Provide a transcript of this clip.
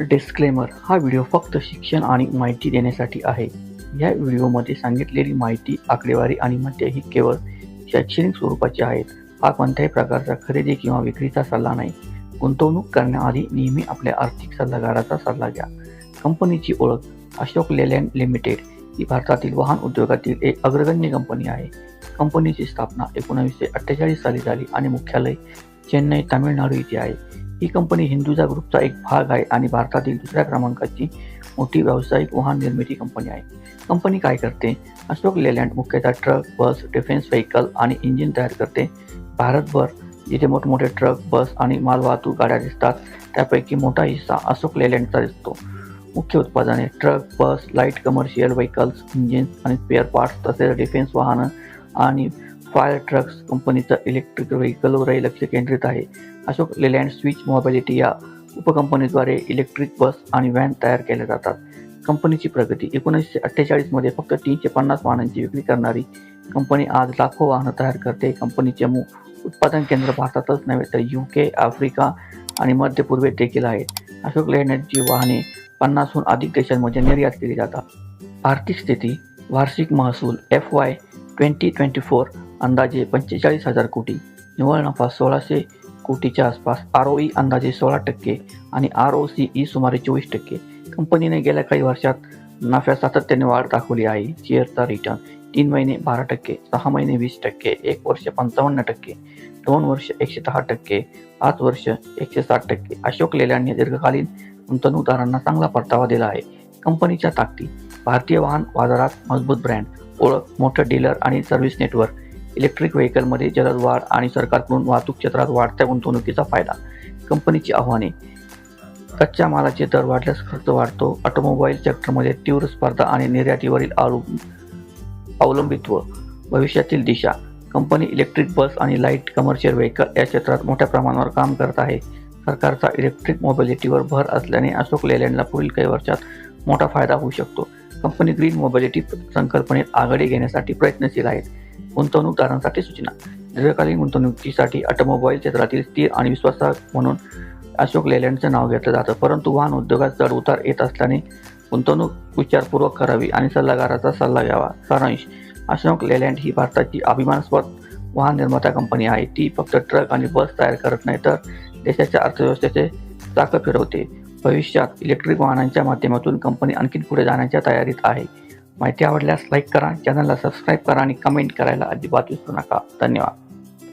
Disclaimer हा video फक्त शिक्षण आणि माहिती देण्यासाठी आहे. या व्हिडिओमध्ये सांगितलेली माहिती आकडेवारी आणि मध्य ही केवळ शैक्षणिक स्वरूपाची आहेत. हा कोणत्याही प्रकारचा खरेदी किंवा विक्रीचा सल्ला नाही. गुंतवणूक करण्याआधी नेहमी आपल्या आर्थिक सल्लागाराचा सल्ला घ्या. कंपनीची ओळख अशोक लेलँड लिमिटेड ही भारतातील वाहन उद्योगातील एक अग्रगण्य कंपनी आहे. कंपनीची स्थापना एकोणीसशे अठ्ठेचाळीस साली झाली आणि मुख्यालय चेन्नई तामिळनाडू इथे आहे. ही कंपनी हिंदुजा ग्रुपचा एक भाग आहे आणि भारतातील दुसऱ्या क्रमांकाची मोठी व्यावसायिक वाहन निर्मिती कंपनी आहे. कंपनी काय करते? अशोक लेलँड मुख्यतः ट्रक बस डिफेन्स व्हेकल आणि इंजिन तयार करते. भारतभर जिथे मोठमोठे ट्रक बस आणि मालवाहतूक गाड्या दिसतात त्यापैकी मोठा हिस्सा अशोक लेलँडचा दिसतो. मुख्य उत्पादने truck bus light commercial vehicles engines आणि स्पेअर पार्ट्स तसेच डिफेन्स वाहनं आणि फायर ट्रक्स कंपनीचं इलेक्ट्रिक व्हेकलवरही लक्ष केंद्रित आहे. अशोक लेलँड स्विच मोबिलिटी या उपकंपनीद्वारे इलेक्ट्रिक बस आणि व्हॅन तयार केल्या जातात. कंपनीची प्रगती एकोणीसशे अठ्ठेचाळीसमध्ये फक्त तीनशे पन्नास वाहनांची विक्री करणारी कंपनी आज लाखो वाहनं तयार करते. कंपनीचे मु उत्पादन केंद्र भारतातच नव्हे तर यू के आफ्रिका आणि मध्य पूर्वेत देखील आहेत. अशोक लेलँडची वाहने पन्नासहून अधिक देशांमध्ये निर्यात केली जातात. आर्थिक स्थिती वार्षिक महसूल F Y twenty twenty four अंदाजे पंचेचाळीस हजार कोटी. निव्वळ नफा सोळाशे कोटीच्या आसपास आर ओ ई अंदाजे सोळा टक्के आणि आर ओ सी ई सुमारे चोवीस टक्के. कंपनीने गेल्या काही वर्षात नफ्यात सातत्याने वाढ दाखवली आहे. शेअरचा रिटर्न तीन महिने बारा टक्के सहा महिने वीस टक्के एक वर्ष पंचावन्न टक्के दोन वर्ष एकशे दहा टक्के पाच वर्ष एकशे साठ टक्के. अशोक लेल्यांनी दीर्घकालीन गुंतवणूकदारांना चांगला परतावा दिला आहे. कंपनीच्या ताकदी भारतीय वाहन बाजारात मजबूत ब्रँड ओळख मोठं डीलर आणि सर्व्हिस नेटवर्क इलेक्ट्रिक व्हेकलमध्ये जलद वाढ आणि सरकारकडून वाहतूक क्षेत्रात वाढत्या गुंतवणुकीचा फायदा. कंपनीची आव्हाने. कच्च्या मालाचे दर वाढल्यास खर्च वाढतो. ऑटोमोबाईल सेक्टरमध्ये तीव्र स्पर्धा आणि निर्यातीवरील अवलंबित्व भविष्यातील दिशा. कंपनी इलेक्ट्रिक बस आणि लाइट कमर्शियल व्हेकल या क्षेत्रात मोठ्या प्रमाणावर काम करत आहे. सरकारचा इलेक्ट्रिक मोबिलिटीवर भर असल्याने अशोक लेलँडला पुढील काही वर्षात मोठा फायदा होऊ शकतो. कंपनी ग्रीन मोबिलिटी संकल्पनेत आघाडी घेण्यासाठी प्रयत्नशील आहेत. गुंतवणूकदारांसाठी सूचना. दीर्घकालीन गुंतवणुकीसाठी ऑटोमोबाईल क्षेत्रातील स्थिर आणि विश्वासार्ह म्हणून अशोक लेलँडचं नाव घेतलं जातं. परंतु वाहन उद्योगात चढ उतार येत असल्याने गुंतवणूक विचारपूर्वक करावी आणि सल्लागाराचा सल्ला घ्यावा. सारांश अशोक लेलँड ही भारताची अभिमानास्पद वाहन निर्माता कंपनी आहे. ती फक्त ट्रक आणि बस तयार करत नाही तर देशाच्या अर्थव्यवस्थेचे चाकं फिरवते. भविष्यात इलेक्ट्रिक वाहनांच्या माध्यमातून कंपनी आणखी पुढे जाण्याच्या तयारीत आहे. माहिती आवडल्यास लाईक करा. चॅनलला सबस्क्राईब करा आणि कमेंट करायला अजिबात विसरू नका. धन्यवाद.